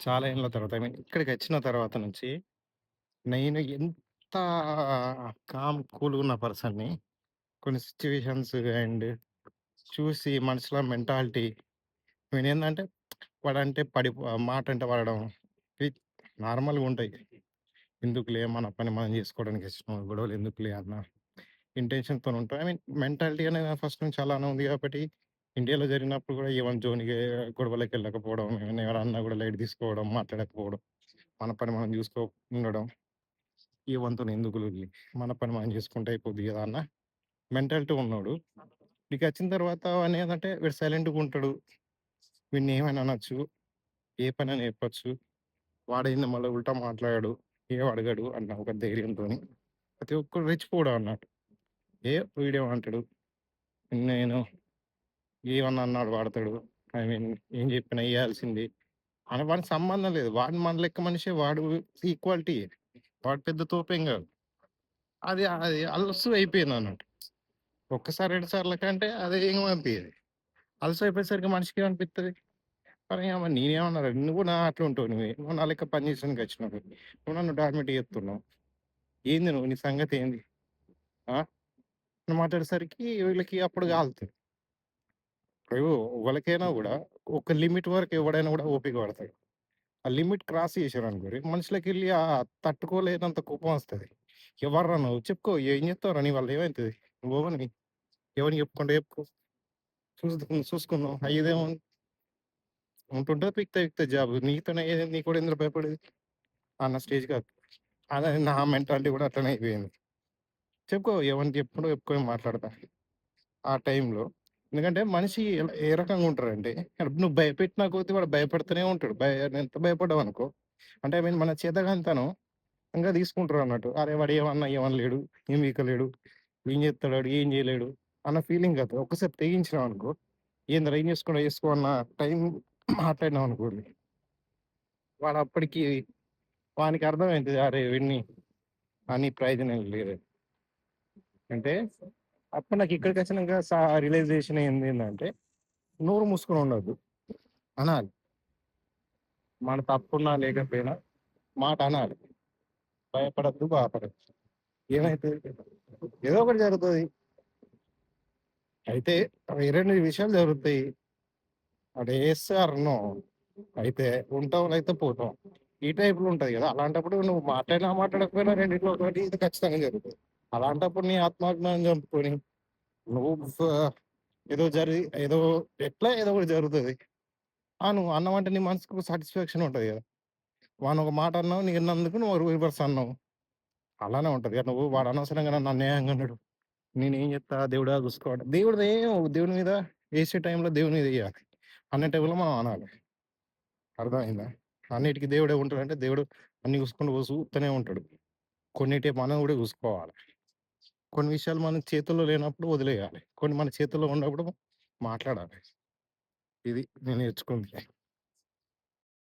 చాలా ఏళ్ళ తర్వాత ఐ మీన్ ఇక్కడికొచ్చిన తర్వాత నుంచి నేను ఎంత కామ్ కూల్‌గున్న పర్సన్‌ని కొన్ని సిట్యుయేషన్స్ అండ్ చూసి మనుషుల మెంటాలిటీ నేనేందంటే వాడంటే పడి మాట అంటే పడడం ఇవి నార్మల్‌గుంటాయి. ఎందుకులే మన పని మనం చేసుకోవడానికి వచ్చినాం. గొడవలు ఎందుకులే అన్న ఇంటెన్షన్‌తోని ఉంటాం. ఐ మీన్ మెంటాలిటీ అనేది ఫస్ట్ నుంచి అలానే ఉంది కాబట్టి ఇండియాలో జరిగినప్పుడు గూడా ఎవని జోలికి గొడవలకెళ్ళకపోవడం, ఏమైనా ఎవరన్నా కూడా లైట్ తీసుకోవడం, మాట్లాడకపోవడం, మన పని మనం చూసుకో ఉండడం. ఈ వంతుని ఎందుకు లొల్లి, మన పని మనం చేసుకుంటే అయిపోద్ది కదా అన్న మెంటాలిటీ ఇక వచ్చిన తర్వాత వానేందంటే వీడు సైలెంట్గా ఉంటాడు వీడిని ఏమైనా అనొచ్చు. ఏ పని అని చెప్పచ్చు వాడైంది మళ్ళీ ఉల్టా మాట్లాడడు. ఏం అడగడు అన్న ఒక ధైర్యంతోని ప్రతి ఒక్కరు రెచ్చిపోవడం అన్నట్టు. ఏ వీడియో అంటాడు నేను ఏమన్నా అన్నాడు వాడతాడు. ఐ మీన్ ఏం చెప్పినా వేయాల్సింది అని వాడికి సంబంధం లేదు. వాడు మన లెక్క మనిషే. వాడు ఈక్వాలిటీ. వాడు పెద్ద తోపేం కాదు అది అది అలసు అయిపోయింది అన్నట్టు ఒక్కసారి, రెండు సార్ల కంటే అది ఏం అనిపియదు. అలుసయిపోయేసరికి మనిషికి అరే యమ్మ నేనేమన్నా నువ్వు నా అట్లా ఉంటావు నువ్వు. నువ్వు నా లెక్క పని చేసానికి వచ్చినవు. నువ్వు నన్ను డామినేట్ చేస్తున్నావు. ఏంది నువ్వు? నీ సంగతి ఏంది? ఆ! నువ్వు మాట్లాడేసరికి వీళ్ళకి అప్పుడు కాలుతుంది ఇప్పుడు ఎవలికైనా కూడా ఒక లిమిట్ వరకు ఎవడైనా కూడా ఓపిక పడతాడు. ఆ లిమిట్ క్రాస్ చేశారు అనుకోరు మనుషులకి వెళ్ళి ఆ తట్టుకోలేనంత కోపం వస్తుంది ఎవర్రా నువ్వు? చెప్పుకో ఏం చెప్తావు నీ వాళ్ళు ఏమైతది? నువ్వని ఎవరిని చెప్పుకుంటే చెప్పుకో. చూసుకుందాం చూసుకుందాం అయ్యేదేమో ఉంటుంటే పీకుతే పీకుతది జాబ్. నీతోనే నీ కూడా ఎందుకు భయపడేది? అన్న స్టేజ్‌కి అదే నా మెంటాలిటీ కూడా అట్లనే అయిపోయింది. చెప్పుకో ఎవరిని చెప్పుకుంటూ చెప్పుకొని మాట్లాడతా. ఆ టైంలో. ఎందుకంటే మనిషి ఏ రకంగా ఉంటారంటే నువ్వు భయపెట్టినా కొద్దీ వాడు భయపడుతూనే ఉంటాడు. భయ ఎంత భయపడ్డావనుకో అంటే ఐ మీన్ మన చేతగాంతనం ఇంకా తీసుకుంటారు అన్నట్టు అరే వాడు ఏమన్నా ఏమనలేడు. ఏం వీకలేడు ఏం చేస్తాడు ఏం చేయలేడు. అన్న ఫీలింగ్ కదా ఒక్కసారి తెగించినావనుకో ఏంద్ర ఏం చేసుకున్నా చేసుకో అన్న టైం మాట్లాడినామనుకోండి. వాడు అప్పటికి వానికి అర్థమైంది అరే విన్ని అని ప్రయోజనం లేదు. అంటే అప్పుడు నాకు ఇక్కడికొచ్చినాక సా రియలైజేషన్ ఏంటంటే నోరు మూసుకుని ఉండదు అనాలి. మన తప్పున్నా లేకపోయినా మాట అనాలి. భయపడొద్దు, బాధపడొద్దు. ఏమైతుంది ఏదో ఒకటి జరుగుతుంది అయితే రెండు విషయాలు జరుగుతాయి. అదే ఎస్ నో. అయితే ఉంటాం అయితే పోతాం. ఈ టైప్‌లో ఉంటుంది కదా అలాంటప్పుడు నువ్వు మాట్లాడినా మాట్లాడకపోయినా రెండింటిలో ఒకటి ఇది ఖచ్చితంగా జరుగుతుంది అలాంటప్పుడు నీ ఆత్మాభిమానం చంపుకొని నువ్వు ఏదో జరిగి ఏదో ఎట్లా ఏదో ఒకటి జరుగుతుంది ఆ! నువ్వు అంటే నీ మనసుకు సాటిస్ఫాక్షన్ ఉంటుంది కదా గదా! వానొక మాట అన్నావు. నీ అన్నందుకు నువ్వు రివర్స్ అన్నావు. అలానే ఉంటుంది నువ్వు వాడు అనవసరంగా నన్ను అన్యాయంగా అన్నాడు. నేనేం చెప్తా దేవుడా చూసుకో దేవుడు ఏం దేవుడి మీద వేసే టైంలో దేవుని మీద వేయాలి అనే టైంలో మనం అనాలి. అర్థమైందా? అన్నిటికీ దేవుడే ఉంటాడు అంటే దేవుడు అన్ని చూసుకుంటూ చూస్తూనే ఉంటాడు. కొన్నిటి మనం కూడా చూసుకోవాలి. కొన్ని విషయాలు మన చేతుల్లో లేనప్పుడు వదిలేయాలి. కొన్ని మన చేతుల్లో ఉన్నప్పుడు మాట్లాడాలి. ఇది నేను నేర్చుకుంది.